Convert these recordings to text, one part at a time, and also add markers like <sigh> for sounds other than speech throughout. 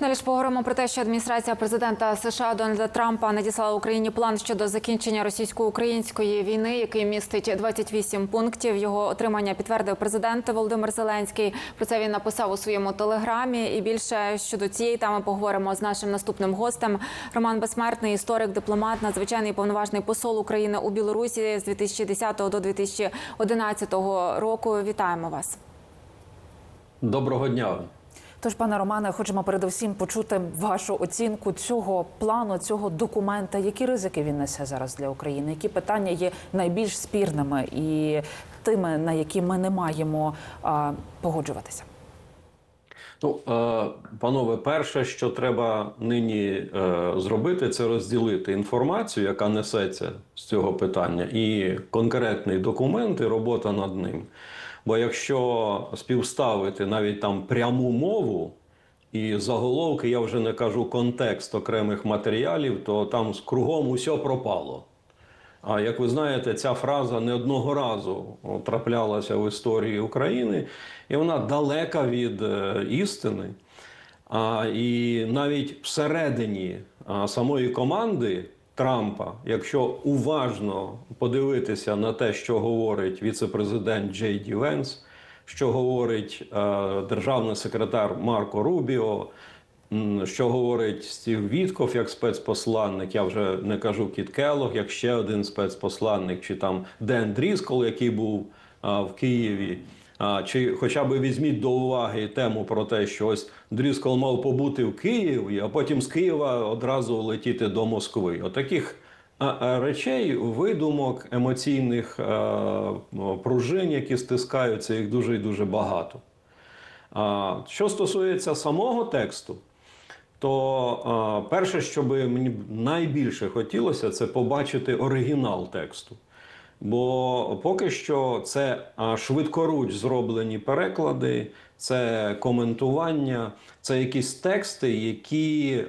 Далі ж поговоримо про те, що адміністрація президента США Дональда Трампа надіслала Україні план щодо закінчення російсько-української війни, який містить 28 пунктів. Його отримання підтвердив президент Володимир Зеленський. Про це він написав у своєму телеграмі. І більше щодо цієї теми поговоримо з нашим наступним гостем. Роман Безсмертний, історик, дипломат, надзвичайний повноважний посол України у Білорусі з 2010 до 2011 року. Вітаємо вас. Доброго дня. Тож, пане Романе, хочемо передусім почути вашу оцінку цього плану, цього документа. Які ризики він несе зараз для України? Які питання є найбільш спірними і тими, на які ми не маємо а, погоджуватися? Ну, е, панове, перше, що треба нині е, зробити, це розділити інформацію, яка несеться з цього питання, і конкретний документ, і робота над ним. Бо якщо співставити навіть там пряму мову і заголовки, я вже не кажу контекст окремих матеріалів, то там з кругом усе пропало. А як ви знаєте, ця фраза не одного разу траплялася в історії України, і вона далека від е, істини. А, і навіть всередині самої команди Трампа, якщо уважно подивитися на те, що говорить віце-президент Джей Ді Венс, що говорить е, державний секретар Марко Рубіо, що говорить Стів Вітков як спецпосланник, я вже не кажу Кіт Келлог, як ще один спецпосланник, чи там Ден Дріскол, який був а, в Києві. Чи хоча б візьміть до уваги тему про те, що ось Дріскол мав побути в Києві, а потім з Києва одразу летіти до Москви. Отаких речей, видумок, емоційних пружин, які стискаються, їх дуже і дуже багато. Що стосується самого тексту, то перше, що би мені найбільше хотілося, це побачити оригінал тексту. Бо поки що це швидкоруч зроблені переклади, це коментування, це якісь тексти, які,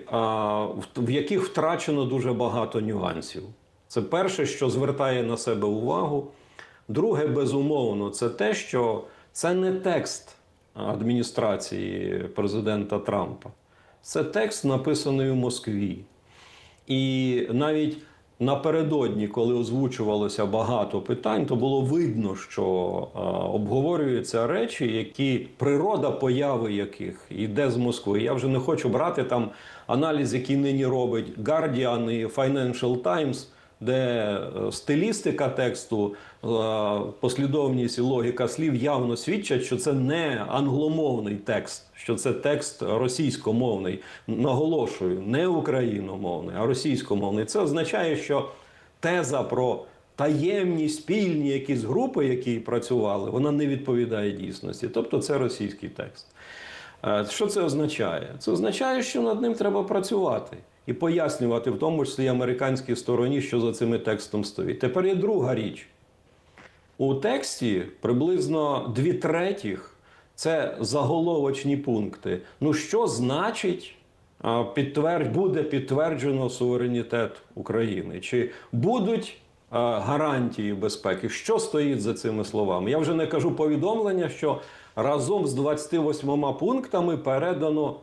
в, яких втрачено дуже багато нюансів. Це перше, що звертає на себе увагу. Друге, безумовно, це те, що це не текст адміністрації президента Трампа. Це текст, написаний у Москві. І навіть напередодні, коли озвучувалося багато питань, то було видно, що обговорюються речі, які природа появи яких йде з Москви. Я вже не хочу брати там аналіз, який нині робить Guardian і Financial Times, де е, стилістика тексту, е, послідовність і логіка слів явно свідчать, що це не англомовний текст, що це текст російськомовний. Наголошую, не україномовний, а російськомовний. Це означає, що теза про таємні спільні якісь групи, які працювали, вона не відповідає дійсності. Тобто це російський текст. Е, Що це означає? Це означає, що над ним треба працювати і пояснювати, в тому числі американській стороні, що за цим текстом стоїть. Тепер є друга річ. У тексті приблизно дві третіх це заголовочні пункти. Ну, що значить, а, підтвердь, буде підтверджено суверенітет України? Чи будуть гарантії безпеки? Що стоїть за цими словами? Я вже не кажу повідомлення, що разом з 28 пунктами передано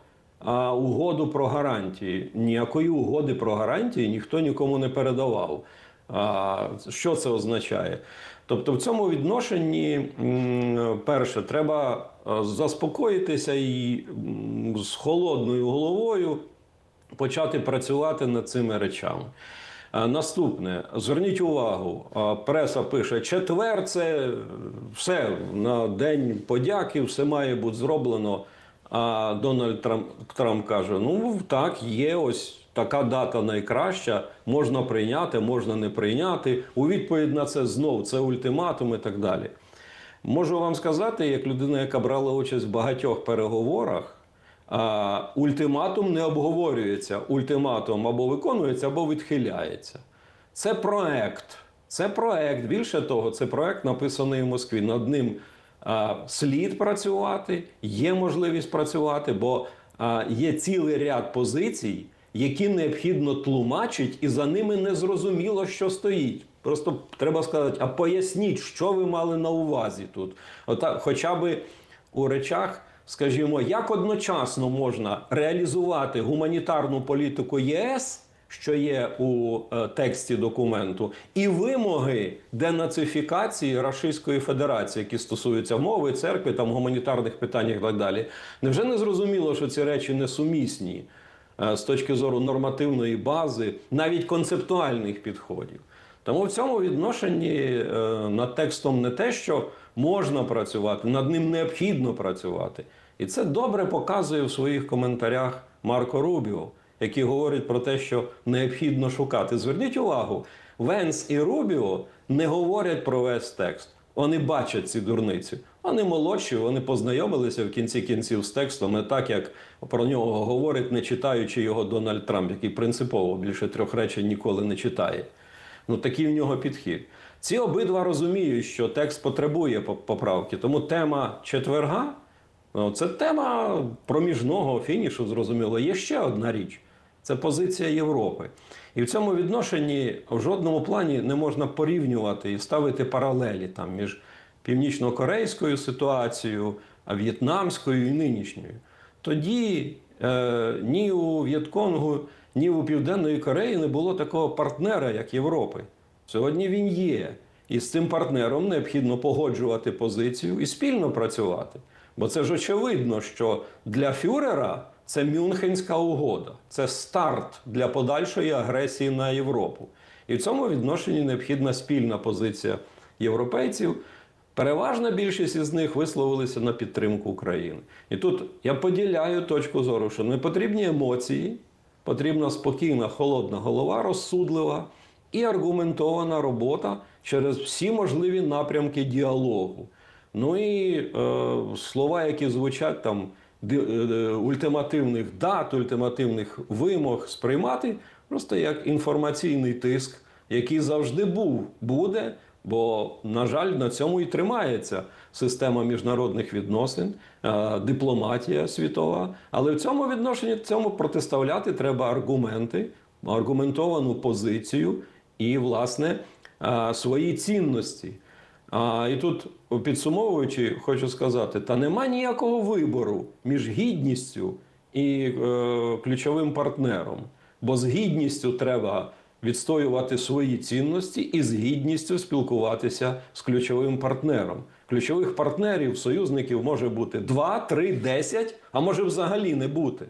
а, угоду про гарантії. Ніякої угоди про гарантії ніхто нікому не передавав. А, що це означає? Тобто, в цьому відношенні, перше, треба е, заспокоїтися і з холодною головою почати працювати над цими речами. Наступне, зверніть увагу, преса пише: четвер це все на день подяки, все має бути зроблено. А Дональд Трамп, Трамп каже: ну так, є ось така дата найкраща, можна прийняти, можна не прийняти. У відповідь на це знов це ультиматум і так далі. Можу вам сказати, як людина, яка брала участь в багатьох переговорах, а, ультиматум не обговорюється. Ультиматум або виконується, або відхиляється. Це проект. Це проект. Більше того, це проект написаний в Москві. Над ним слід працювати, є можливість працювати, бо є цілий ряд позицій, які необхідно тлумачить, і за ними не зрозуміло, що стоїть. Просто треба сказати, а поясніть, що ви мали на увазі тут. Ота, хоча би у речах скажімо, як одночасно можна реалізувати гуманітарну політику ЄС, що є у е, тексті документу, і вимоги денацифікації Російської Федерації, які стосуються мови, церкви, там гуманітарних питань і так далі. Невже не зрозуміло, що ці речі несумісні е, з точки зору нормативної бази, навіть концептуальних підходів? Тому в цьому відношенні е, над текстом не те, що можна працювати, над ним необхідно працювати. І це добре показує в своїх коментарях Марко Рубіо, який говорить про те, що необхідно шукати. Зверніть увагу, Венс і Рубіо не говорять про весь текст. Вони бачать ці дурниці. Вони молодші, вони познайомилися в кінці кінців з текстом, не так як про нього говорить, не читаючи його Дональд Трамп, який принципово більше трьох речень ніколи не читає. Ну такий в нього підхід. Ці обидва розуміють, що текст потребує поправки. Тому тема четверга ну, це тема проміжного фінішу, зрозуміло. Є ще одна річ це позиція Європи. І в цьому відношенні в жодному плані не можна порівнювати і ставити паралелі там між північно-корейською ситуацією, в'єтнамською і нинішньою. Тоді е, ні у В'єтконгу, ні у Південної Кореї не було такого партнера, як Європи. Сьогодні він є. І з цим партнером необхідно погоджувати позицію і спільно працювати. Бо це ж очевидно, що для Фюрера це Мюнхенська угода, це старт для подальшої агресії на Європу. І в цьому відношенні необхідна спільна позиція європейців. Переважна більшість із них висловилися на підтримку України. І тут я поділяю точку зору, що не потрібні емоції, потрібна спокійна, холодна голова, розсудлива і аргументована робота через всі можливі напрямки діалогу. Ну і е, слова, які звучать там ультимативних дат, ультимативних вимог сприймати просто як інформаційний тиск, який завжди був, буде. Бо, на жаль, на цьому і тримається система міжнародних відносин, е, дипломатія світова. Але в цьому відношенні цьому протиставляти треба аргументи, аргументовану позицію і, власне, е, свої цінності. А, і тут, підсумовуючи, хочу сказати: та нема ніякого вибору між гідністю і е, ключовим партнером. Бо з гідністю треба відстоювати свої цінності і з гідністю спілкуватися з ключовим партнером. Ключових партнерів, союзників може бути 2, 3, 10, а може взагалі не бути.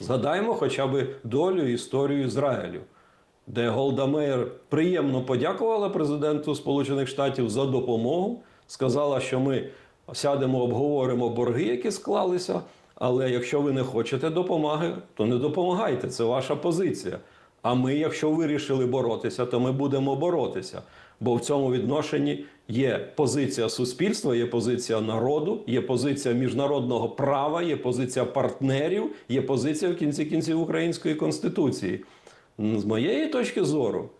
Згадаємо хоча б долю історію Ізраїлю де Голда Меєр приємно подякувала президенту Сполучених Штатів за допомогу. Сказала, що ми сядемо, обговоримо борги, які склалися. Але якщо ви не хочете допомоги, то не допомагайте. Це ваша позиція. А ми, якщо вирішили боротися, то ми будемо боротися. Бо в цьому відношенні є позиція суспільства, є позиція народу, є позиція міжнародного права, є позиція партнерів, є позиція в кінці кінців української конституції. З моєї точки зору,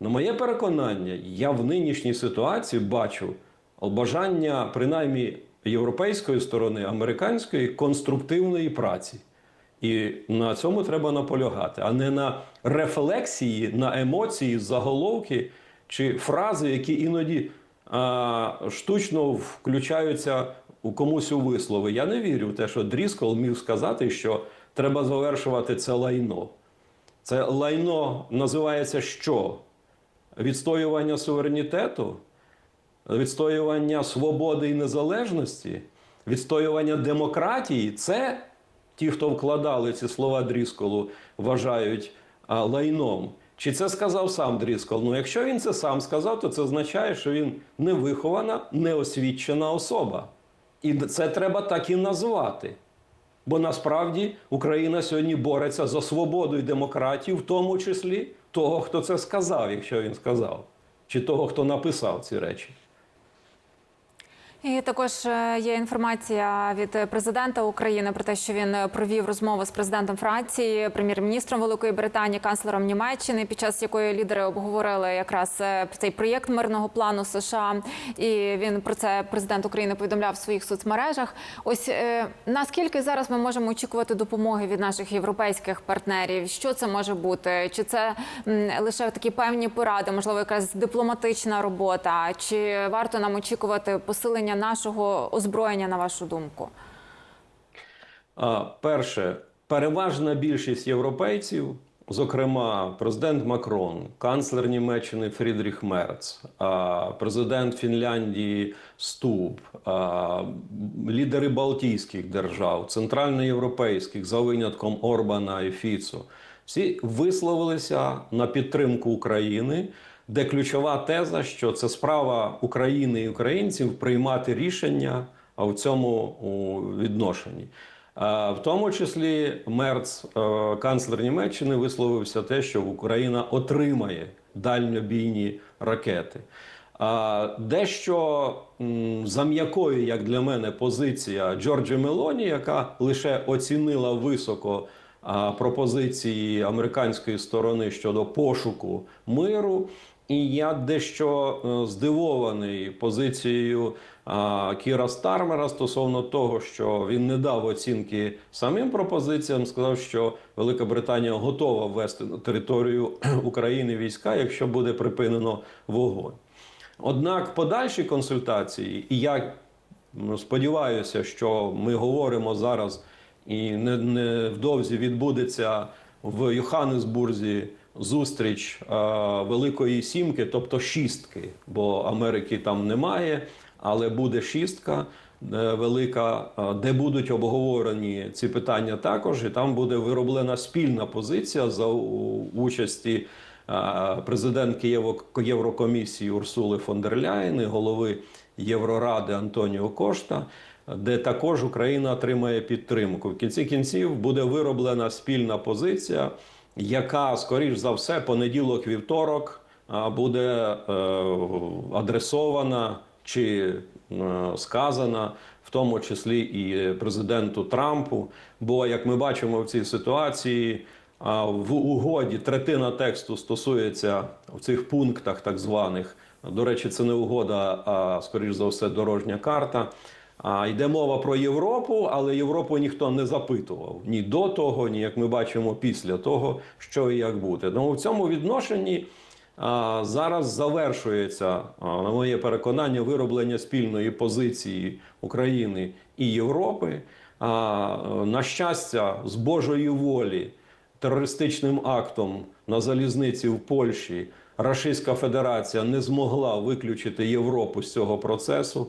на моє переконання, я в нинішній ситуації бачу бажання, принаймні європейської сторони, американської конструктивної праці. І на цьому треба наполягати, а не на рефлексії, на емоції, заголовки чи фрази, які іноді а, штучно включаються у комусь у вислови. Я не вірю в те, що Дріскол міг сказати, що треба завершувати це лайно. Це лайно називається що? Відстоювання суверенітету, відстоювання свободи і незалежності, відстоювання демократії це ті, хто вкладали ці слова Дрісколу, вважають а, лайном. Чи це сказав сам Дріскол? Ну, якщо він це сам сказав, то це означає, що він невихована, неосвічена особа. І це треба так і назвати. Бо насправді Україна сьогодні бореться за свободу і демократію, в тому числі того, хто це сказав, якщо він сказав, чи того, хто написав ці речі. І також е, є інформація від президента України про те, що він е, провів розмову з президентом Франції, прем'єр-міністром Великої Британії, канцлером Німеччини, під час якої лідери обговорили якраз е, цей проєкт мирного плану США. І він про це президент України повідомляв в своїх соцмережах. Ось е, наскільки зараз ми можемо очікувати допомоги від наших європейських партнерів? Що це може бути? Чи це м, лише такі певні поради, можливо, якась дипломатична робота? Чи варто нам очікувати посилення нашого озброєння, на вашу думку? Перше, переважна більшість європейців, зокрема, президент Макрон, канцлер Німеччини Фрідріх Мерц, президент Фінляндії Стуб, лідери Балтійських держав, центральноєвропейських, за винятком Орбана і Фіцо, всі висловилися на підтримку України. Де ключова теза, що це справа України і українців приймати рішення в цьому відношенні. В тому числі Мерц, е, канцлер Німеччини, висловився те, що Україна отримає дальньобійні ракети. Дещо м, за м'якою, як для мене, позиція Джорджі Мелоні, яка лише оцінила високо пропозиції американської сторони щодо пошуку миру. І я дещо е, здивований позицією Кіра Стармера стосовно того, що він не дав оцінки самим пропозиціям, сказав, що Велика Британія готова ввести на територію <clears throat> України війська, якщо буде припинено вогонь. Однак подальші консультації, і я сподіваюся, що ми говоримо зараз, і невдовзі відбудеться в Йоханнесбурзі зустріч е, Великої Сімки, тобто шістки, бо Америки там немає, але буде шістка. е, Велика, е, де будуть обговорені ці питання також, і там буде вироблена спільна позиція за участі президентки Єврокомісії Урсули фон дер Ляєн і голови Євроради Антоніо Кошта, де також Україна отримає підтримку. В кінці кінців буде вироблена спільна позиція, яка, скоріш за все, понеділок-вівторок буде е, адресована чи е, сказана, в тому числі і президенту Трампу. Бо, як ми бачимо в цій ситуації, в угоді третина тексту стосується в цих пунктах, так званих. До речі, це не угода, а скоріш за все, дорожня карта. А йде мова про Європу, але Європу ніхто не запитував ні до того, ні як ми бачимо після того, що і як буде. Тому в цьому відношенні а, зараз завершується, а, на моє переконання, вироблення спільної позиції України і Європи. А, на щастя, з Божої волі терористичним актом на залізниці в Польщі Рашистська Федерація не змогла виключити Європу з цього процесу.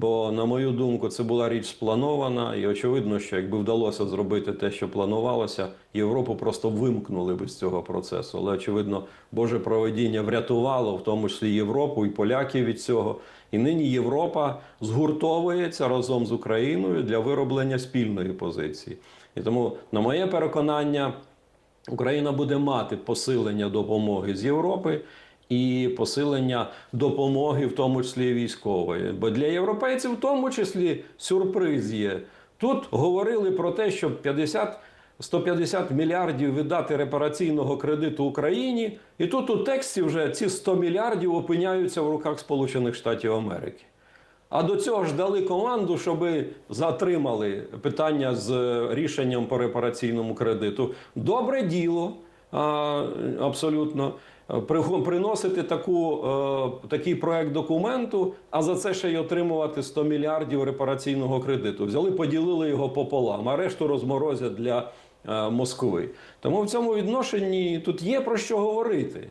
Бо, на мою думку, це була річ спланована, і очевидно, що якби вдалося зробити те, що планувалося, Європу просто вимкнули би з цього процесу. Але очевидно, Боже проведіння врятувало, в тому числі Європу і поляків від цього. І нині Європа згуртовується разом з Україною для вироблення спільної позиції. І тому, на моє переконання, Україна буде мати посилення допомоги з Європи і посилення допомоги, в тому числі військової. Бо для європейців, в тому числі, сюрприз є. Тут говорили про те, що 50 150 мільярдів віддати репараційного кредиту Україні, і тут у тексті вже ці 100 мільярдів опиняються в руках Сполучених Штатів Америки. А до цього ж дали команду, щоб затримали питання з рішенням по репараційному кредиту. Добре діло, абсолютно. При- Приносити таку, е, такий проект документу, а за це ще й отримувати 100 мільярдів репараційного кредиту. Взяли, поділили його пополам, а решту розморозять для е, Москви. Тому в цьому відношенні тут є про що говорити.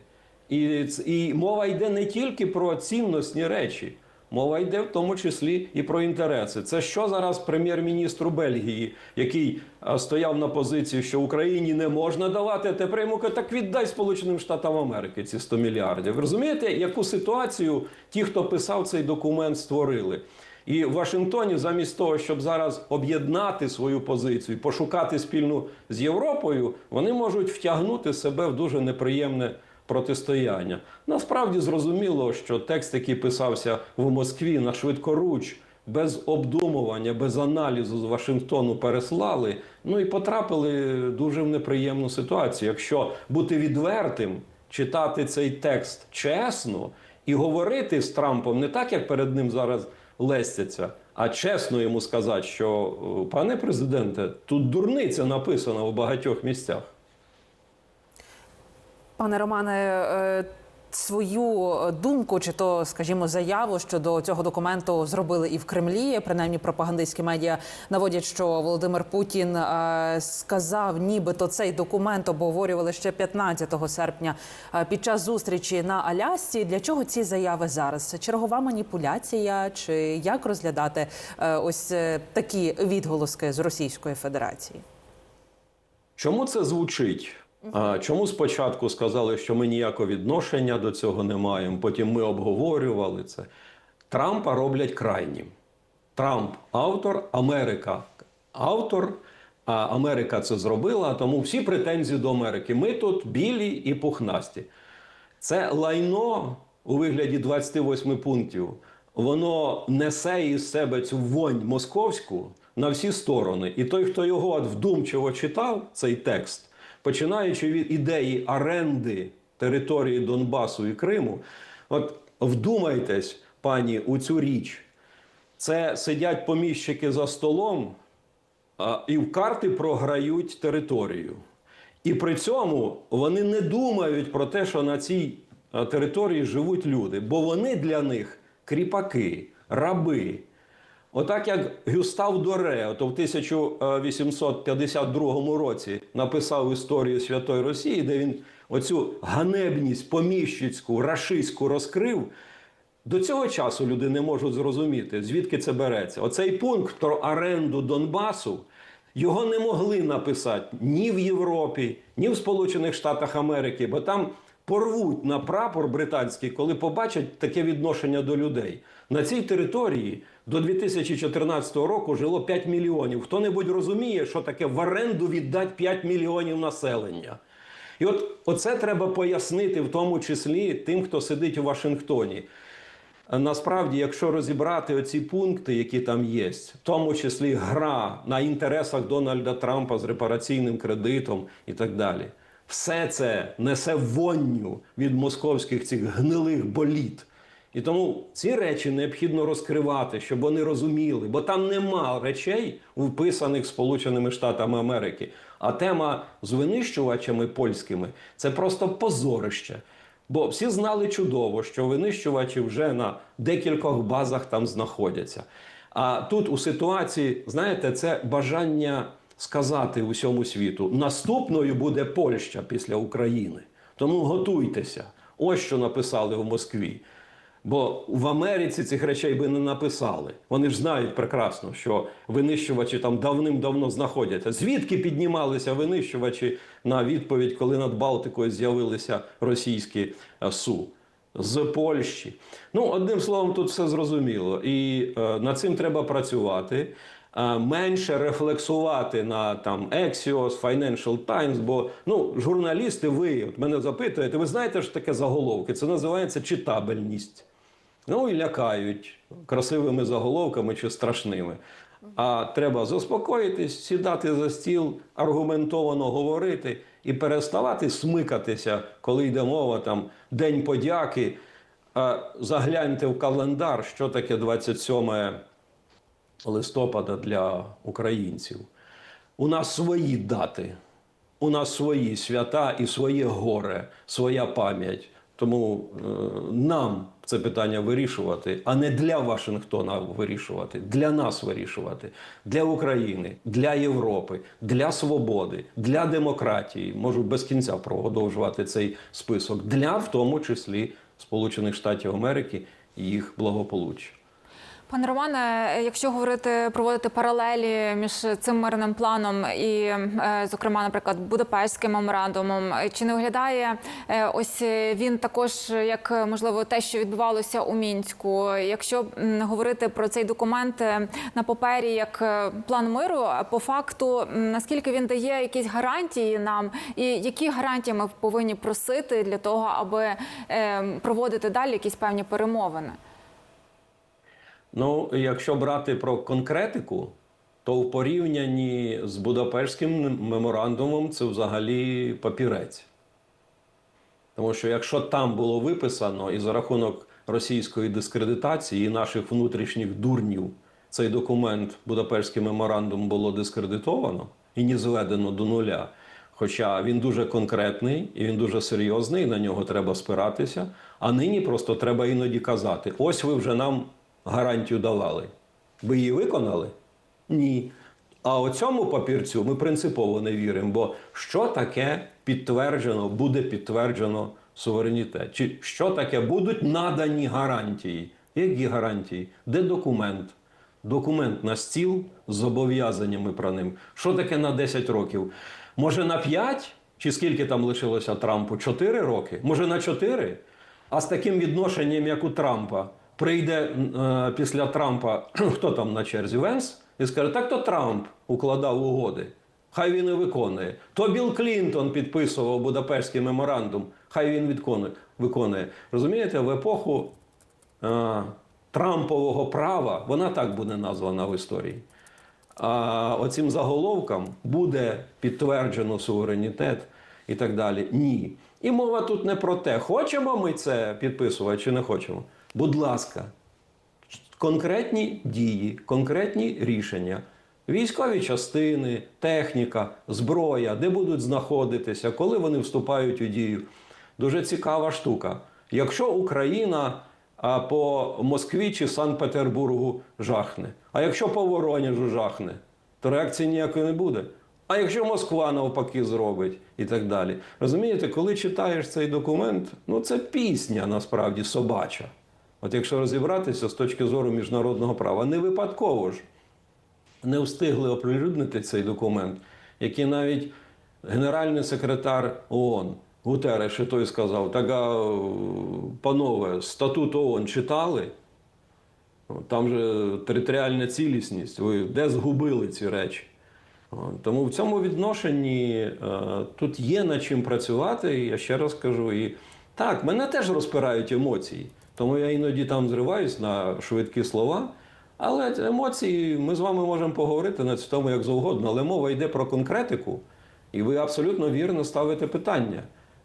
І, і мова йде не тільки про цінностні речі, мова йде в тому числі і про інтереси. Це що зараз прем'єр-міністру Бельгії, який стояв на позиції, що Україні не можна давати, тепер йому кажуть, так віддай Сполученим Штатам Америки ці 100 мільярдів. Ви розумієте, яку ситуацію ті, хто писав цей документ, створили? І в Вашингтоні, замість того, щоб зараз об'єднати свою позицію, пошукати спільну з Європою, вони можуть втягнути себе в дуже неприємне протистояння. Насправді зрозуміло, що текст, який писався в Москві на швидкоруч, без обдумування, без аналізу з Вашингтону переслали, ну і потрапили дуже в неприємну ситуацію. Якщо бути відвертим, читати цей текст чесно і говорити з Трампом не так, як перед ним зараз лестяться, а чесно йому сказати, що пане президенте, тут дурниця написана в багатьох місцях. Пане Романе, е, свою е, думку, чи то, скажімо, заяву щодо цього документу зробили і в Кремлі. Принаймні, пропагандистські медіа наводять, що Володимир Путін е, сказав, нібито цей документ обговорювали ще 15 серпня під час зустрічі на Алясці. Для чого ці заяви зараз? Чергова маніпуляція, чи як розглядати ось такі відголоски з Російської Федерації? Чому це звучить? А, чому спочатку сказали, що ми ніякого відношення до цього не маємо, потім ми обговорювали це. Трампа роблять крайнім. Трамп автор, Америка автор, а Америка це зробила, тому всі претензії до Америки. Ми тут білі і пухнасті. Це лайно у вигляді 28 пунктів. Воно несе із себе цю вонь московську на всі сторони. І той, хто його вдумчиво читав, цей текст, починаючи від ідеї оренди території Донбасу і Криму, от вдумайтесь, пані, у цю річ. Це сидять поміщики за столом а, і в карти програють територію. І при цьому вони не думають про те, що на цій території живуть люди, бо вони для них кріпаки, раби. Отак як Гюстав Доре, ото в 1852 році написав історію Святої Росії, де він оцю ганебність поміщицьку, рашистську розкрив. До цього часу люди не можуть зрозуміти, звідки це береться. Оцей пункт про оренду Донбасу його не могли написати ні в Європі, ні в Сполучених Штатах Америки, бо там порвуть на прапор британський, коли побачать таке відношення до людей. На цій території до 2014 року жило 5 мільйонів. Хто-небудь розуміє, що таке в оренду віддати 5 мільйонів населення. І от оце треба пояснити, в тому числі тим, хто сидить у Вашингтоні. Насправді, якщо розібрати оці пункти, які там є, в тому числі гра на інтересах Дональда Трампа з репараційним кредитом і так далі, все це несе вонню від московських цих гнилих боліт. І тому ці речі необхідно розкривати, щоб вони розуміли, бо там нема речей, вписаних Сполученими Штатами Америки. А тема з винищувачами польськими це просто позорище. Бо всі знали чудово, що винищувачі вже на декількох базах там знаходяться. А тут у ситуації, знаєте, це бажання сказати усьому світу: наступною буде Польща після України. Тому готуйтеся. Ось що написали в Москві. Бо в Америці цих речей би не написали. Вони ж знають прекрасно, що винищувачі там давним-давно знаходяться. Звідки піднімалися винищувачі на відповідь, коли над Балтикою з'явилися російські е, су? З Польщі. Ну, одним словом, тут все зрозуміло. І е, над цим треба працювати. Е, Менше рефлексувати на там Axios, Financial Times, бо ну, журналісти, ви от мене запитуєте, ви знаєте, що таке заголовки? Це називається читабельність. Ну і лякають красивими заголовками чи страшними. А треба заспокоїтись, сідати за стіл, аргументовано говорити і переставати смикатися, коли йде мова там День подяки. А загляньте в календар, що таке 27 листопада для українців. У нас свої дати, у нас свої свята і своє горе, своя пам'ять. Тому е, нам це питання вирішувати, а не для Вашингтона вирішувати, для нас вирішувати, для України, для Європи, для свободи, для демократії. Можу без кінця продовжувати цей список, для в тому числі Сполучених Штатів Америки і їх благополуччя. Пане Романе, якщо говорити проводити паралелі між цим мирним планом і, е, зокрема, наприклад, Будапештським меморандумом, чи не виглядає е, ось він також як можливо те, що відбувалося у мінську? Якщо говорити про цей документ е, на папері як план миру, по факту наскільки він дає якісь гарантії нам, і які гарантії ми повинні просити для того, аби проводити далі якісь певні перемовини? Ну, якщо брати про конкретику, то в порівнянні з Будапештським меморандумом це взагалі папірець. Тому що якщо там було виписано і за рахунок російської дискредитації і наших внутрішніх дурнів цей документ, Будапештський меморандум, було дискредитовано і не зведено до нуля. Хоча він дуже конкретний і він дуже серйозний, на нього треба спиратися. А нині просто треба іноді казати: ось ви вже нам гарантію давали. Ви її виконали? Ні. А оцьому папірцю ми принципово не віримо. Бо що таке підтверджено, буде підтверджено суверенітет? Чи що таке будуть надані гарантії? Які гарантії? Де документ? Документ на стіл з зобов'язаннями про ним. Що таке на 10 років? Може на 5? Чи скільки там лишилося Трампу? 4 роки? Може на 4? А з таким відношенням, як у Трампа, прийде е, після Трампа, <clears throat> хто там на черзі? Венс? І скаже, так то Трамп укладав угоди. Хай він і виконує. То Білл Клінтон підписував Будапештський меморандум. Хай він виконує. Розумієте, в епоху е, Трампового права, вона так буде названа в історії. А оцим заголовкам буде підтверджено суверенітет і так далі. Ні. І мова тут не про те, хочемо ми це підписувати чи не хочемо. Будь ласка, конкретні дії, конкретні рішення, військові частини, техніка, зброя, де будуть знаходитися, коли вони вступають у дію. Дуже цікава штука. Якщо Україна по Москві чи Санкт-Петербургу жахне, а якщо по Воронежу жахне, то реакції ніякої не буде. А якщо Москва навпаки зробить і так далі. Розумієте, коли читаєш цей документ, ну це пісня насправді собача. От якщо розібратися з точки зору міжнародного права, не випадково ж не встигли оприлюднити цей документ, який навіть генеральний секретар ООН Гутереш і той сказав: так, а, панове, статут ООН читали? Там же територіальна цілісність. Ви де згубили ці речі? Тому в цьому відношенні е, тут є над чим працювати, я ще раз кажу. І так, мене теж розпирають емоції, тому я іноді там зриваюсь на швидкі слова. Але емоції ми з вами можемо поговорити на цьому як завгодно. Але мова йде про конкретику, і ви абсолютно вірно ставите питання.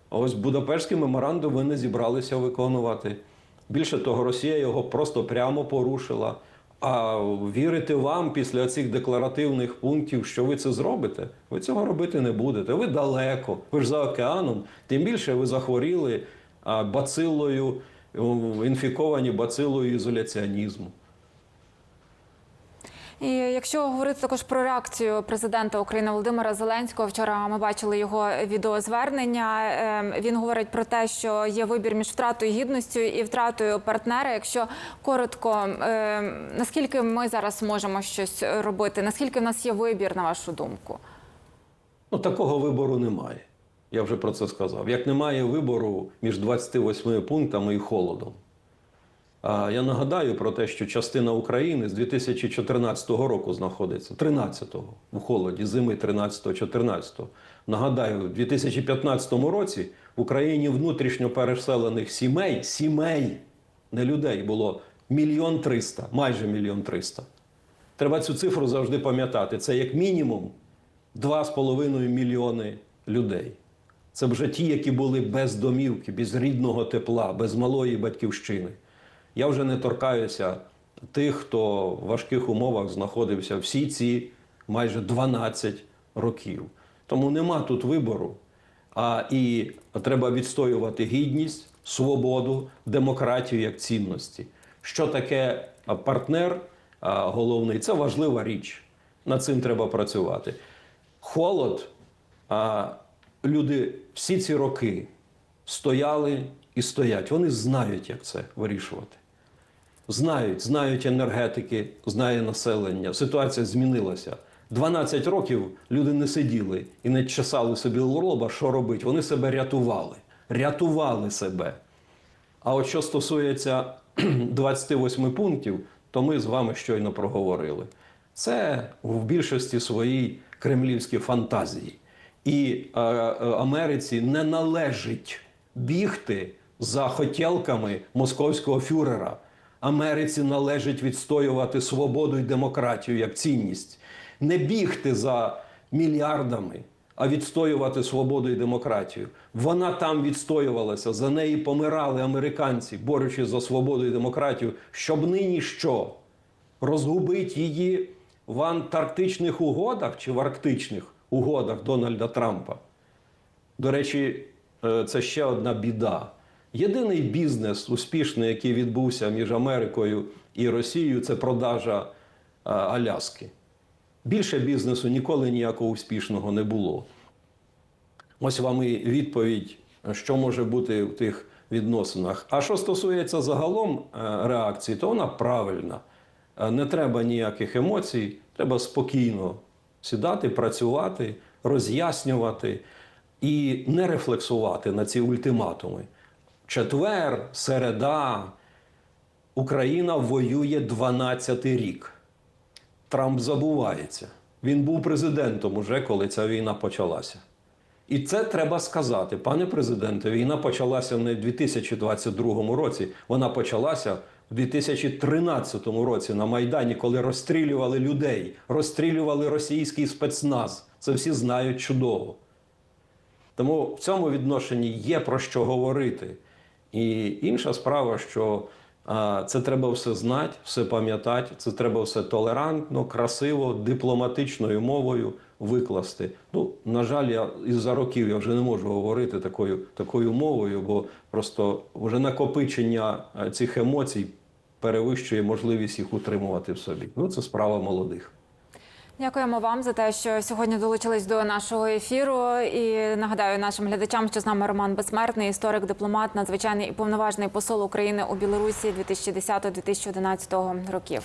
Ось Будапештський меморандум ви не зібралися виконувати. Більше того, Росія його просто прямо порушила. А вірити вам після цих декларативних пунктів, що ви це зробите, ви цього робити не будете. Ви далеко, ви ж за океаном. Тим більше ви захворіли бацилою, інфіковані бацилою ізоляціонізму. І якщо говорити також про реакцію президента України Володимира Зеленського, вчора ми бачили його відеозвернення. Ем, Він говорить про те, що є вибір між втратою гідністю і втратою партнера. Якщо коротко, ем, наскільки ми зараз можемо щось робити? Наскільки в нас є вибір, на вашу думку? Ну, такого вибору немає. Я вже про це сказав. Як немає вибору між 28 пунктами і холодом. Я нагадаю про те, що частина України з 2014 року знаходиться 13-го у холоді, зими 13-14. Нагадаю, у 2015 році в Україні внутрішньо переселених сімей, сімей, не людей, було мільйон триста, майже мільйон триста. Треба цю цифру завжди пам'ятати. Це як мінімум 2,5 мільйони людей. Це вже ті, які були без домівки, без рідного тепла, без малої батьківщини. Я вже не торкаюся тих, хто в важких умовах знаходився всі ці майже 12 років. Тому нема тут вибору. А і треба відстоювати гідність, свободу, демократію як цінності. Що таке партнер головний? Це важлива річ. Над цим треба працювати. Холод, люди всі ці роки стояли і стоять. Вони знають, як це вирішувати. Знають, знають енергетики, знає населення. Ситуація змінилася. 12 років люди не сиділи і не чесали собі лоба, що робити. Вони себе рятували. Рятували себе. А от що стосується <clears throat> 28 пунктів, то ми з вами щойно проговорили. Це в більшості своїй кремлівські фантазії. І е, е, Америці не належить бігти за хотілками московського фюрера. Америці належить відстоювати свободу і демократію як цінність, не бігти за мільярдами, а відстоювати свободу і демократію. Вона там відстоювалася, за неї помирали американці, борючись за свободу і демократію, щоб нині що? Розгубить її в антарктичних угодах чи в арктичних угодах Дональда Трампа. До речі, е, це ще одна біда. Єдиний бізнес успішний, який відбувся між Америкою і Росією, це продажа е, Аляски. Більше бізнесу ніколи ніякого успішного не було. Ось вам і відповідь, що може бути в тих відносинах. А що стосується загалом е, реакції, то вона правильна. Не треба ніяких емоцій, треба спокійно сідати, працювати, роз'яснювати і не рефлексувати на ці ультиматуми. Четвер, середа, Україна воює 12-й рік. Трамп забувається. Він був президентом уже, коли ця війна почалася. І це треба сказати, пане президенте. Війна почалася не в 2022 році, вона почалася в 2013 році на Майдані, коли розстрілювали людей, розстрілювали російський спецназ. Це всі знають чудово. Тому в цьому відношенні є про що говорити. І інша справа, що а, це треба все знати, все пам'ятати, це треба все толерантно, красиво, дипломатичною мовою викласти. Ну, на жаль, я із-за років я вже не можу говорити такою, такою мовою, бо просто вже накопичення е, цих емоцій перевищує можливість їх утримувати в собі. Ну, це справа молодих. Дякуємо вам за те, що сьогодні долучились до нашого ефіру. І нагадаю нашим глядачам, що з нами Роман Безсмертний, історик, дипломат, надзвичайний і повноважний посол України у Білорусі 2010-2011 років.